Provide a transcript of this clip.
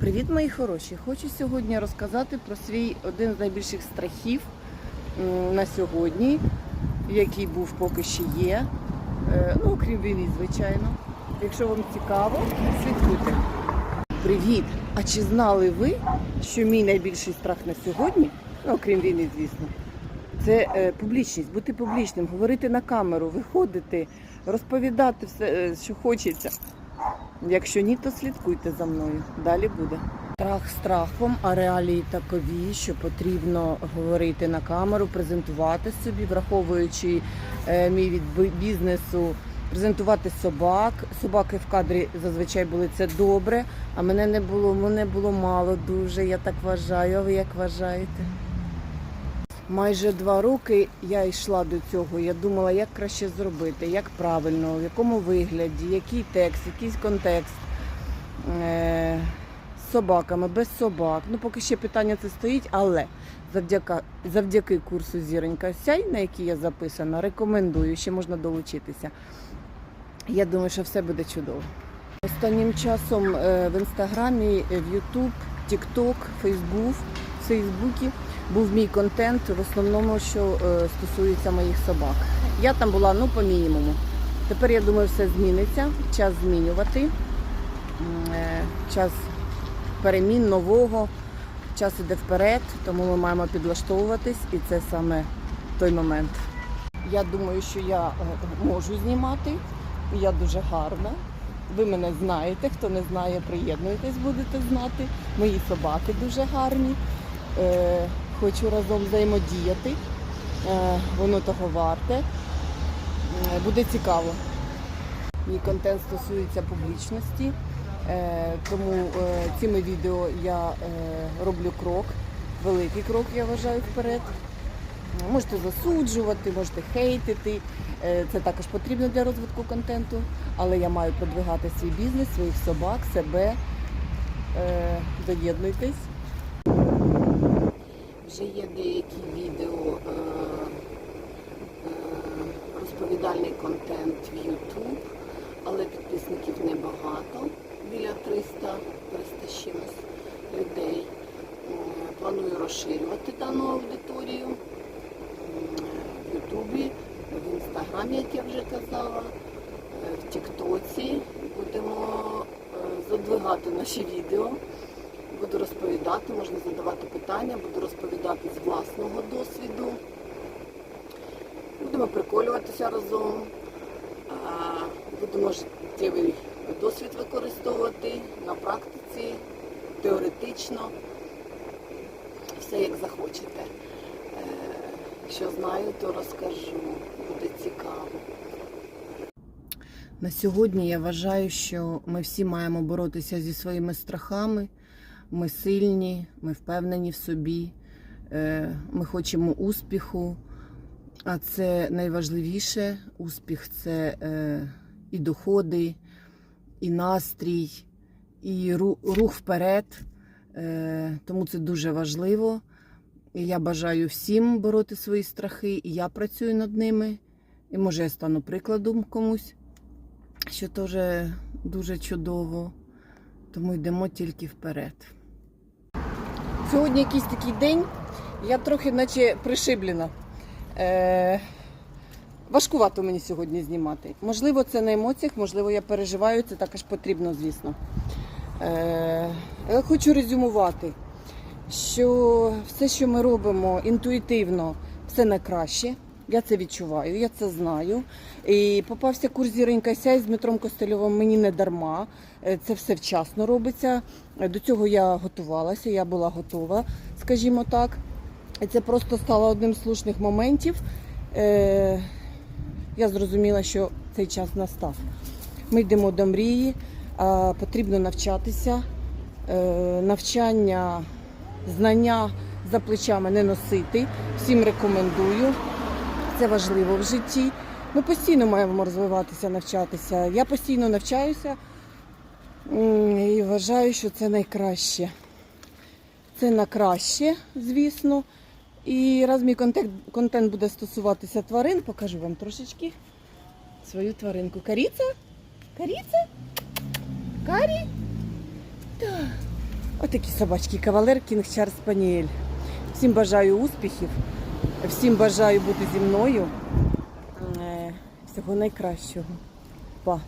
Привіт, мої хороші! Хочу сьогодні розказати про свій один з найбільших страхів на сьогодні, який був поки що є. Е, Ну, окрім війни, звичайно. Якщо вам цікаво, слідкуйте. Привіт! А чи знали ви, що мій найбільший страх на сьогодні, ну, окрім війни, звісно, це е, публічність, бути публічним, говорити на камеру, виходити, розповідати все, е, що хочеться. Якщо ні, то слідкуйте за мною. Далі буде. Страх страхом, а реалії такові, що потрібно говорити на камеру, презентувати собі, враховуючи е, мій від бізнесу, презентувати собак. Собаки в кадрі зазвичай були це добре, а мене не було, мене було мало дуже, я так вважаю. А ви як вважаєте? Майже два роки я йшла до цього. Я думала, як краще зробити, як правильно, в якому вигляді, який текст, якийсь контекст. Е, з собаками, без собак. Ну, поки ще питання це стоїть, але завдяки, завдяки курсу Зіронька Сяй, на який я записана, рекомендую, ще можна долучитися. Я думаю, що все буде чудово. Останнім часом е, в інстаграмі, в Ютуб, Тікток, Фейсбук, Фейсбуці був мій контент в основному, що е, стосується моїх собак. Я там була ну по мінімуму. Тепер я думаю, все зміниться. Час змінювати. Е, Час перемін нового. Час іде вперед, тому ми маємо підлаштовуватись, і це саме той момент. Я думаю, що я е, можу знімати. Я дуже гарна. Ви мене знаєте. Хто не знає, приєднуйтесь, будете знати. Мої собаки дуже гарні. Е, хочу разом взаємодіяти. Е, воно того варте. Е, буде цікаво. Мій контент стосується публічності, тому цими відео я роблю крок, великий крок, я вважаю, вперед. Можете засуджувати, можете хейтити. Це також потрібно для розвитку контенту, але я маю продвигати свій бізнес, своїх собак, себе. Доєднуйтесь. Вже є деякі відео, е, е, розповідальний контент в YouTube, але підписників небагато, біля 300, 300 з чимось людей. Е, Планую розширювати дану аудиторію в Ютубі, в Інстаграмі, як я вже казала, е, в Тіктоці. Будемо е, задвигати наші відео. Буду можна задавати питання, буду розповідати з власного досвіду. Будемо приколюватися разом. Будемо життєвий досвід використовувати на практиці, теоретично. Все як захочете. Е, Що знаю, то розкажу. Буде цікаво. На сьогодні я вважаю, що ми всі маємо боротися зі своїми страхами. Ми сильні, ми впевнені в собі, е, ми хочемо успіху, а це найважливіше. Успіх це е, і доходи, і настрій, і рух вперед. Е, Тому це дуже важливо. Я бажаю всім бороти свої страхи, і я працюю над ними. І може я стану прикладом комусь, що теж дуже чудово. Тому йдемо тільки вперед. Сьогодні якийсь такий день, я трохи наче пришиблена. Е, важкувато мені сьогодні знімати. Можливо, це на емоціях, можливо, я переживаю, це також потрібно, звісно. Е, але хочу резюмувати, що все, що ми робимо інтуїтивно, все найкраще. Я це відчуваю, я це знаю. І попався курс Зіронька Сяй з Дмитром Костельовим мені не дарма. Е, Це все вчасно робиться. Е, До цього я готувалася, я була готова, скажімо так. Це просто стало одним з слушних моментів. Е, Я зрозуміла, що цей час настав. Ми йдемо до мрії, потрібно навчатися. Навчання, знання за плечами не носити. Всім рекомендую. Це важливо в житті. Ми постійно маємо розвиватися, навчатися. Я постійно навчаюся і вважаю, що це найкраще. Це на краще, звісно. І раз мій контент, контент буде стосуватися тварин, покажу вам трошечки свою тваринку. Каріця? Каріця? Карі? Так. Отакі собачки, кавалер Кінг Чар Спаніель. Всім бажаю успіхів, всім бажаю бути зі мною. Е, Всього найкращого. Па.